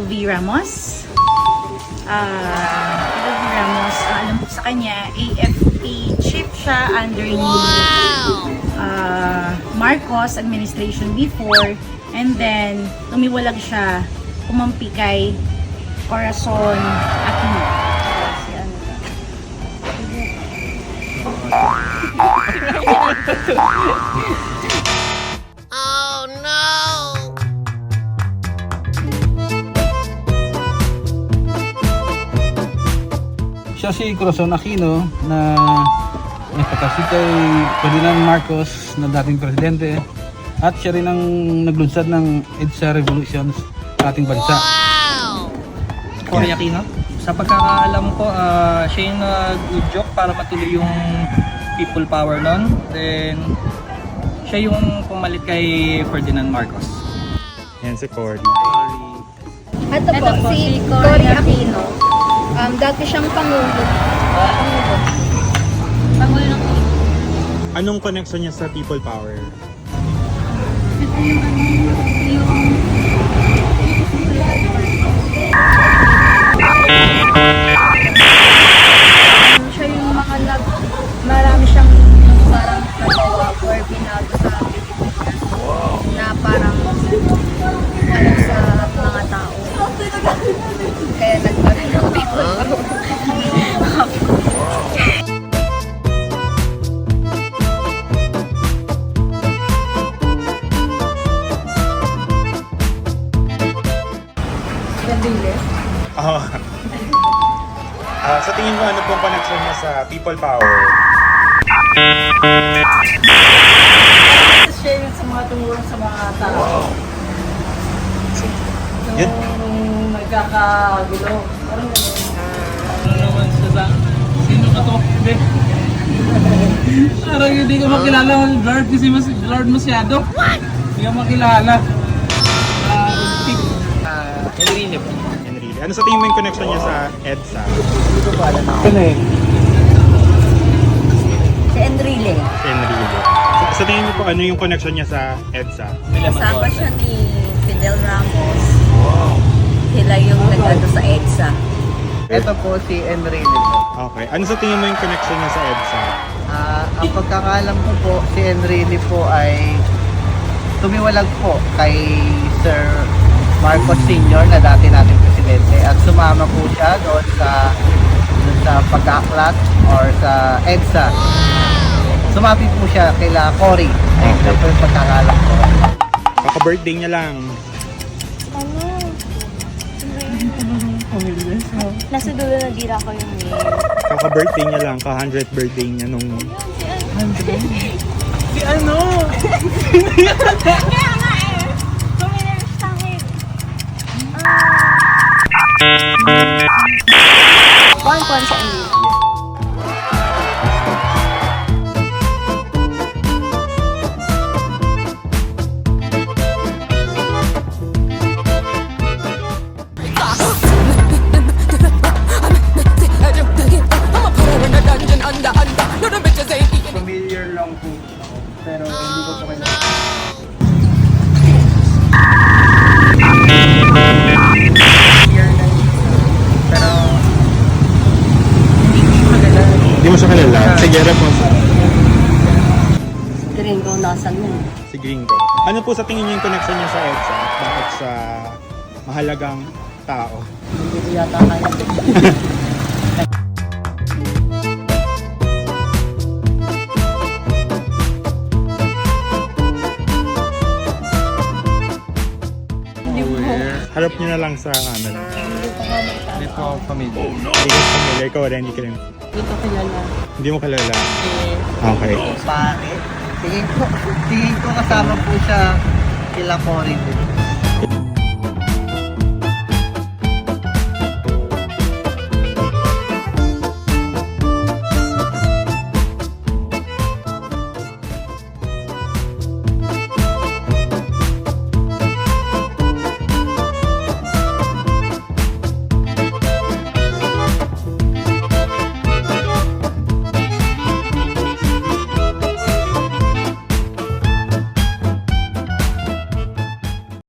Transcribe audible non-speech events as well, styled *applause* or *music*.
V. Ramos. Ah, Fidel V. Ramos, ah, alam po sa kanya, AFP chief siya under ni ah, Marcos administration before. And then, tumiwalag siya, kumampi kay Corazon Aquino. Si *laughs* ano Siya si Corazon Aquino na nagpatasi kay Ferdinand Marcos na dating presidente at siya rin ang naglunsad ng EDSA Revolutions sa ating bansa. Cory Aquino. Sa pagkakaalam ko, ah, siya yung nag-joke para patuloy yung people power nun. Then, siya yung pumalit kay Ferdinand Marcos. Yan si Cory. Ito po, si Cory Aquino. Um, dati siyang pangulo. Pangulo. Pangulo ng Anong connection niya sa people power? Um, Ah, sa tingin mo, ano pong connection niya sa people power? Siya yung sa mga tumulong sa mga tao. Yun. Nung nagkakagulo. Parang ganun. Ano naman siya sa... Sino ka to? Hindi. Parang hindi ko makilala ang Lord kasi mas Lord masyado. What? Hindi ko makilala. Uh, Enrile po. Enrile. Ano sa tingin mo yung connection niya sa EDSA? Ano eh? Si Enrile. Enrile. Sa, sa tingin mo po, ano yung connection niya sa EDSA? Kasama siya ni Fidel Ramos. Sila yung nag-ano sa EDSA. Ito po si Enrile. Okay. Ano sa tingin mo yung connection niya sa EDSA? Ah, ang pagkakalam ko po, si Enrile po ay tumiwalag po kay Sir Marcos Sr. na dati nating presidente at sumama po siya doon sa doon sa pag-aklat or sa EDSA. Sumapi po siya kila Cory. Ayun Okay. po yung pagkakalam ko. Kaka-birthday niya lang. Nasa dulo na dira ko yung name. Kaka-birthday niya lang. Ka-100th birthday niya nung... *laughs* One point sa Enrile. Sige, repos. Gringo nasan yun. Si Gringo. Ano po sa tingin niyo yung connection niya sa EDSA? Bakit sa mahalagang tao? Hindi ko yata kaya. *laughs* Harap niyo na lang sa ano. Hindi po ako pamilya. Hindi ko familiar. Ikaw rin, hindi ka rin. Hindi ko kilala. Hindi mo kilala. Okay. Pare. Tingin ko, tingin ko kasama po siya kila Cory din.